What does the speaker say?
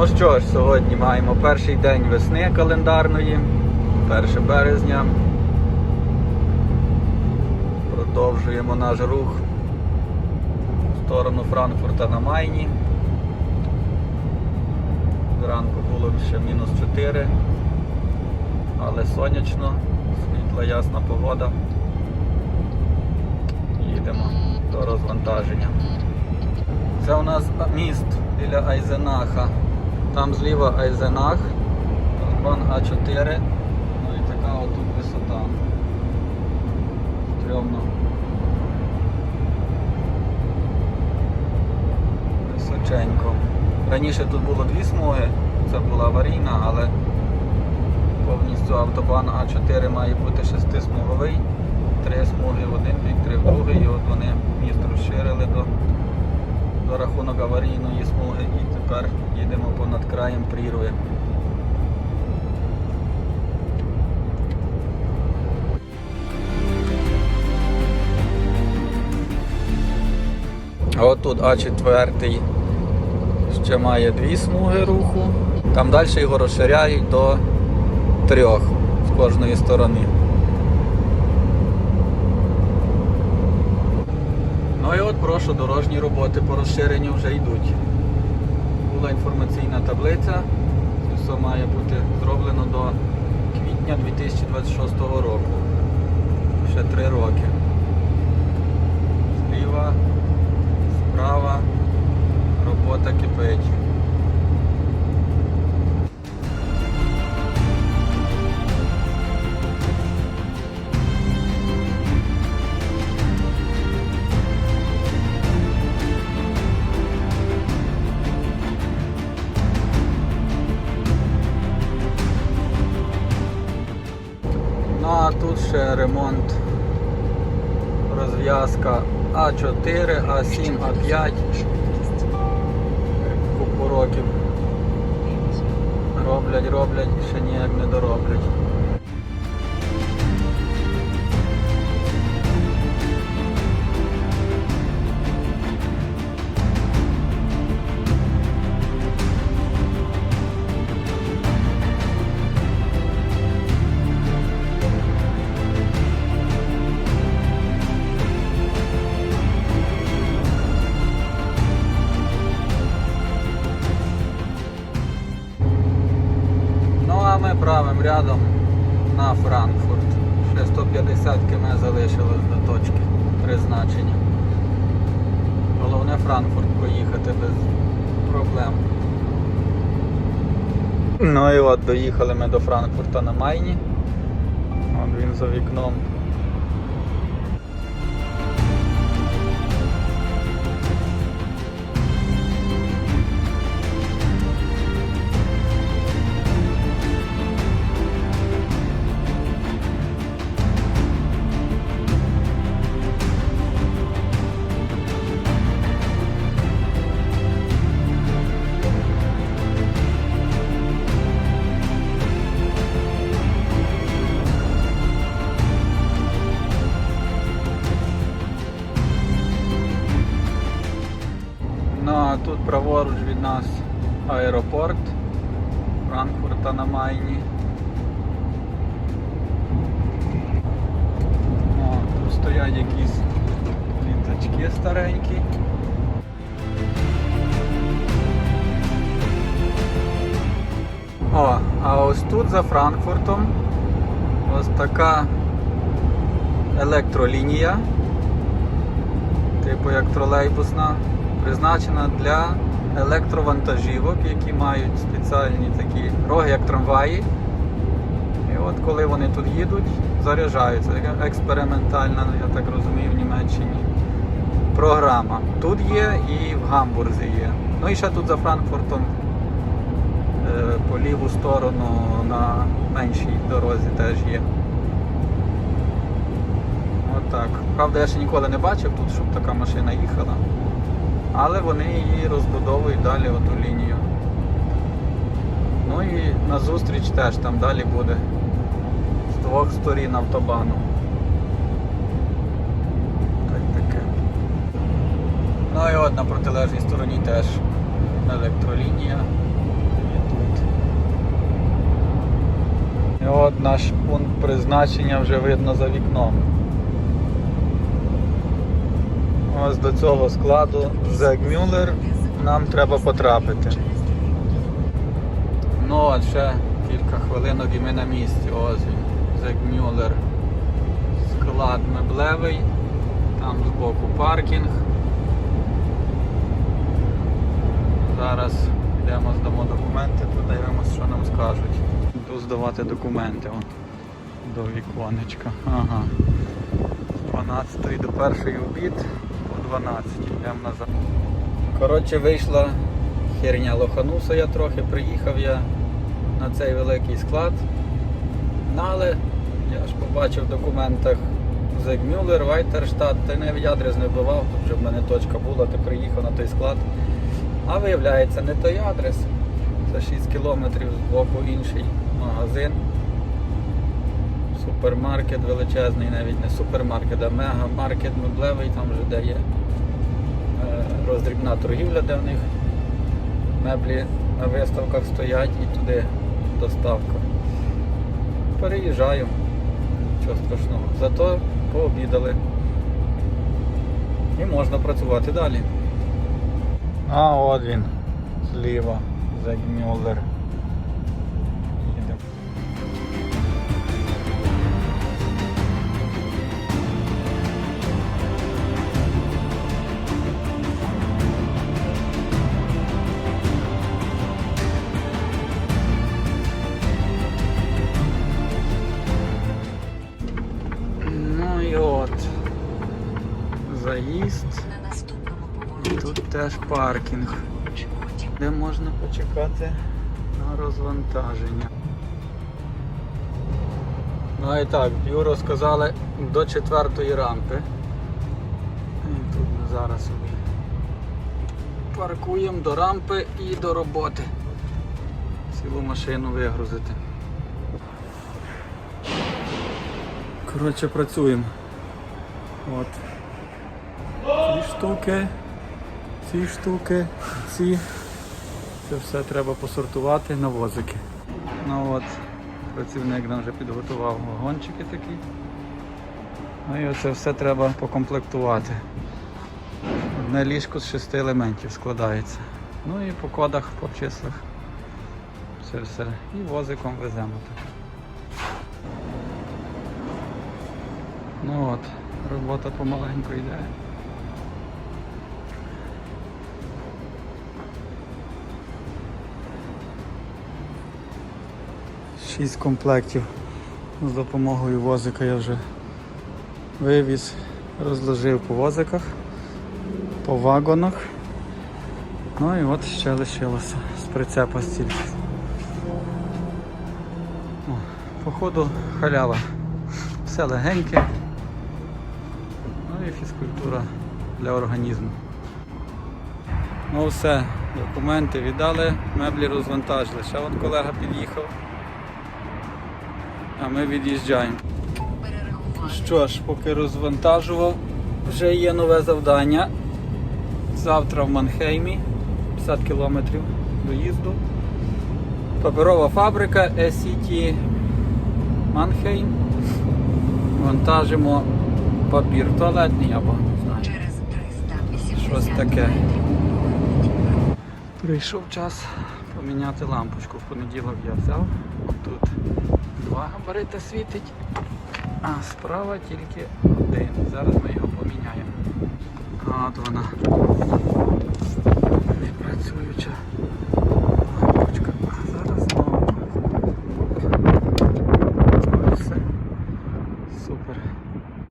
Ну що ж, сьогодні маємо перший день весни календарної, 1 березня. Продовжуємо наш рух в сторону Франкфурта на Майні. Зранку було ще мінус 4, але сонячно, світла, ясна погода. Їдемо до розвантаження. Це у нас міст біля Айзенаха. Там зліва Айзенах, Бан А4. Ну і така отут висота. Стрьомно. Височенько. Раніше тут було дві смуги, це була аварійна, але повністю автобан А4 має бути шестисмуговий. Три смуги в один бік, три в другий, і от вони міст розширили до за рахунок аварійної смуги і тепер їдемо понад краєм прірви. А Отут А4 ще має дві смуги руху. Там далі його розширяють до трьох з кожної сторони. Ну і от прошу, дорожні роботи по розширенню вже йдуть. Була інформаційна таблиця. Це все має бути зроблено до квітня 2026 року. Ще три роки. Зліва, справа, робота кипить. Ще ремонт, розв'язка А4, А7, А5. Купу років. Роблять, роблять ще ніяк не дороблять. Рядом на Франкфурт. Ще 150 км залишилось до точки призначення. Головне Франкфурт проїхати без проблем. Ну і от доїхали ми до Франкфурта на Майні. От він за вікном. Франкфурта на Майні. О, тут стоять якісь літачки старенькі. О, а ось тут за Франкфуртом ось така електролінія, типу як тролейбусна, призначена для електровантажівок, які мають спеціальні такі роги, як трамваї. І от коли вони тут їдуть, заряджаються. Така експериментальна, я так розумію, в Німеччині програма. Тут є і в Гамбурзі є. Ну і ще тут за Франкфуртом е, по ліву сторону на меншій дорозі теж є. Отак. Правда, я ще ніколи не бачив тут, щоб така машина їхала. Але вони її розбудовують далі оту лінію. Ну і на зустріч теж там далі буде з двох сторін автобану. Так таке. Ну і от на протилежній стороні теж електролінія. І от наш пункт призначення вже видно за вікном. Ось до цього складу Зегмюллер нам треба потрапити. Ну, от ще кілька хвилинок і ми на місці. Ось він. Зегмюллер. Склад меблевий. Там збоку паркінг. Зараз йдемо, здамо документи, подивимось, що нам скажуть. Йду здавати документи о, до віконечка. Ага. З 12 до першої обід, по 12 йдемо назад. Коротше, вийшла херня лохануса я трохи, приїхав я на цей великий склад. Ну, але я ж побачив в документах Зегмюллер, Вайтерштадт, та й навіть адрес не вбивав, тут вже в мене точка була, ти приїхав на той склад. А виявляється, не той адрес. Це 6 кілометрів з боку інший магазин. Супермаркет величезний, навіть не супермаркет, а мегамаркет меблевий, там вже де є е, роздрібна торгівля, де в них меблі на виставках стоять і туди доставка. Переїжджаю, нічого страшного. Зато пообідали. І можна працювати далі. А от він, зліва, Зегмюллер. Теж паркінг, де можна почекати на розвантаження. Ну і так, Юро сказали до четвертої рампи. І тут ми зараз собі паркуємо до рампи і до роботи. Цілу машину вигрузити. Коротше, працюємо. От. Ці штуки, ці штуки, ці. Це все треба посортувати на возики. Ну от, працівник нам вже підготував вагончики такі. Ну і оце все треба покомплектувати. Одне ліжко з шести елементів складається. Ну і по кодах, по числах. Це все. І возиком веземо так. Ну от, робота помаленьку йде. Шість комплектів з допомогою возика я вже вивіз, розложив по возиках, по вагонах. Ну і от ще лишилося з прицепа стільки. О, Походу халява. Все легеньке. Ну і фізкультура для організму. Ну все, документи віддали, меблі розвантажили. Ще от колега під'їхав. А ми від'їжджаємо. Що ж, поки розвантажував, вже є нове завдання. Завтра в Манхеймі 50 кілометрів доїзду. Паперова фабрика SCT Манхейм. Вантажимо папір туалетний або не знаю. Щось таке. Прийшов час поміняти лампочку. В понеділок я взяв. Тут два габарита світить, а справа тільки один. Зараз ми його поміняємо. От вона. Не працююча